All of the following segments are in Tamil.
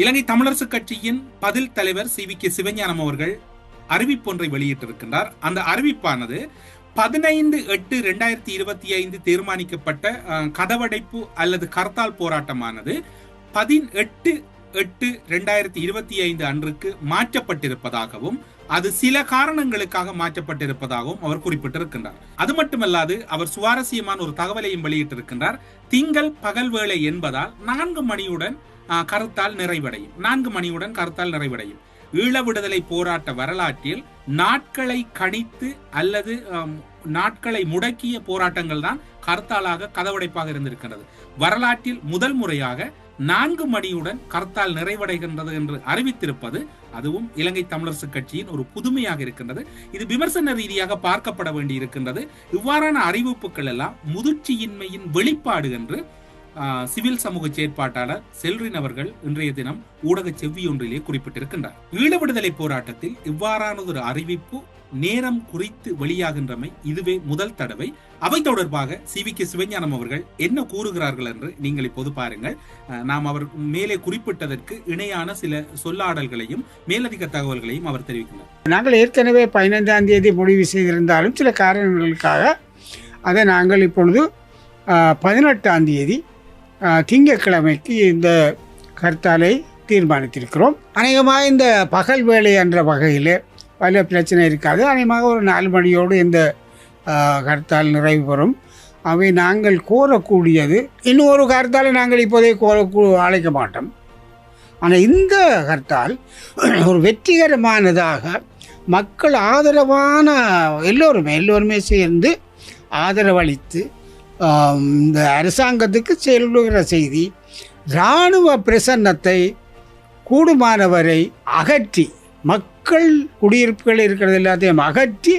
இலங்கை தமிழரசு கட்சியின் பதில் தலைவர் சி வி கே சிவஞானம் அவர்கள் அறிவிப்பொன்றை வெளியிட்டிருக்கின்றார். அந்த அறிவிப்பானது பதினைந்து எட்டு ரெண்டாயிரத்தி இருபத்தி ஐந்து தீர்மானிக்கப்பட்ட கதவடைப்பு அல்லது கர்த்தால் போராட்டமானது பதினெட்டு எட்டு ரெண்டாயிரத்தி இருபத்தி ஐந்து அன்றுக்கு மாற்றப்பட்டிருப்பதாகவும் அது சில காரணங்களுக்காக மாற்றப்பட்டிருப்பதாகவும் அவர் குறிப்பிட்டிருக்கின்றார். அது மட்டுமல்லாது அவர் சுவாரஸ்யமான ஒரு தகவலையும் வெளியிட்டிருக்கின்றார். திங்கள் பகல் வேளை என்பதால் நான்கு மணியுடன் கருத்தால் நிறைவடையும். நான்கு மணியுடன் கருத்தால் நிறைவடையும். ஈழ விடுதலை போராட்ட வரலாற்றில் நாட்களை கணித்து அல்லது நாட்களை முடக்கிய போராட்டங்கள் தான் கர்த்தாலாக கதவடைப்பாக இருந்திருக்கின்றது. வரலாற்றில் முதல் முறையாக நான்கு மணியுடன் கர்த்தால் நிறைவடைகின்றது என்று அறிவித்திருப்பது அதுவும் இலங்கை தமிழரசு கட்சியின் ஒரு புதுமையாக இருக்கின்றது. இது விமர்சன ரீதியாக பார்க்கப்பட வேண்டி இருக்கின்றது இவ்வாறான அறிவிப்புகள் எல்லாம் முதிர்ச்சியின்மையின் வெளிப்பாடு என்று சிவில் சமூக செயற்பாட்டாளர் செல்ரின் அவர்கள் இன்றைய தினம் ஊடக செவ்வியொன்றிலே குறிப்பிட்டிருக்கின்றார். ஈழ விடுதலை போராட்டத்தில் இவ்வாறானதொரு அறிவிப்பு நேரம் குறித்து வெளியாகின்றமை இதுவே முதல் தடவை. அவை தொடர்பாக சி வி கே சிவஞானம் அவர்கள் என்ன கூறுகிறார்கள் என்று நீங்கள் இப்போது பாருங்கள். நாம் அவர் மேலே குறிப்பிட்டதற்கு இணையான சில சொல்லாடல்களையும் மேலதிக தகவல்களையும் அவர் தெரிவிக்கிறார் நாங்கள் ஏற்கனவே பதினைந்தாம் தேதி முடிவு செய்திருந்தாலும் சில காரணங்களுக்காக அதை நாங்கள் இப்பொழுது பதினெட்டாம் தேதி திங்கட்கிழமைக்கு இந்த கர்த்தாலை தீர்மானித்திருக்கிறோம். அநேகமாக இந்த பகல் வேலை என்ற வகையில் பல பிரச்சனை இருக்காது. அநேகமாக ஒரு நாலு மணியோடு இந்த கர்த்தால் நிறைவு பெறும். அவை நாங்கள் கோரக்கூடியது. இன்னொரு கருத்தாலை நாங்கள் இப்போதே கோர அழைக்க மாட்டோம். ஆனால் இந்த கருத்தால் ஒரு வெற்றிகரமானதாக மக்கள் ஆதரவான எல்லோருமே எல்லோருமே சேர்ந்து ஆதரவளித்து இந்த அரசாங்கத்துக்கு செல்லுகிற செய்தி இராணுவ பிரசன்னத்தை கூடுமானவரை அகற்றி மக்கள் குடியிருப்புகள் இருக்கிறது எல்லாத்தையும் அகற்றி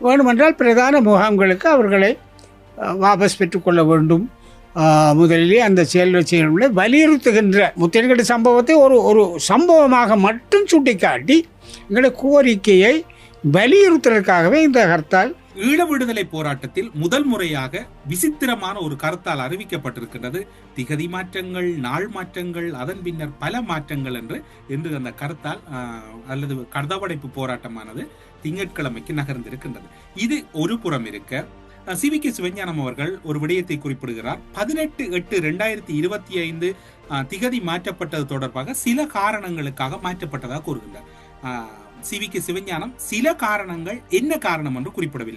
வேண்டுமென்றால் பிரதான முகாம்களுக்கு அவர்களை வாபஸ் பெற்றுக்கொள்ள வேண்டும். முதலிலே அந்த செயல் செயல்களை வலியுறுத்துகின்ற முத்தேன்கட்டு சம்பவத்தை ஒரு ஒரு சம்பவமாக மட்டும் சுட்டிக்காட்டி எங்களுடைய கோரிக்கையை வலியுறுத்துவதற்காகவே இந்த கர்த்தால் ஈழ விடுதலை போராட்டத்தில் முதல் முறையாக விசித்திரமான ஒரு கருத்தால் அறிவிக்கப்பட்டிருக்கின்றது. திகதி மாற்றங்கள் நாள் மாற்றங்கள் அதன் பின்னர் பல மாற்றங்கள் என்று என்று அந்த கருத்தால் அல்லது கர்தவடைப்பு போராட்டமானது திங்கட்கிழமைக்கு நகர்ந்திருக்கின்றது. இது ஒரு புறம் இருக்க சி. வி. கே. சிவஞானம் அவர்கள் ஒரு விடயத்தை குறிப்பிடுகிறார். பதினெட்டு எட்டு ரெண்டாயிரத்தி இருபத்தி ஐந்து திகதி மாற்றப்பட்டது தொடர்பாக சில காரணங்களுக்காக மாற்றப்பட்டதாக கூறுகின்றார். சி. வி. கே. சிவஞானம் சில காரணங்கள் என்ன காரணம் என்று குறிப்பிடவில்லை.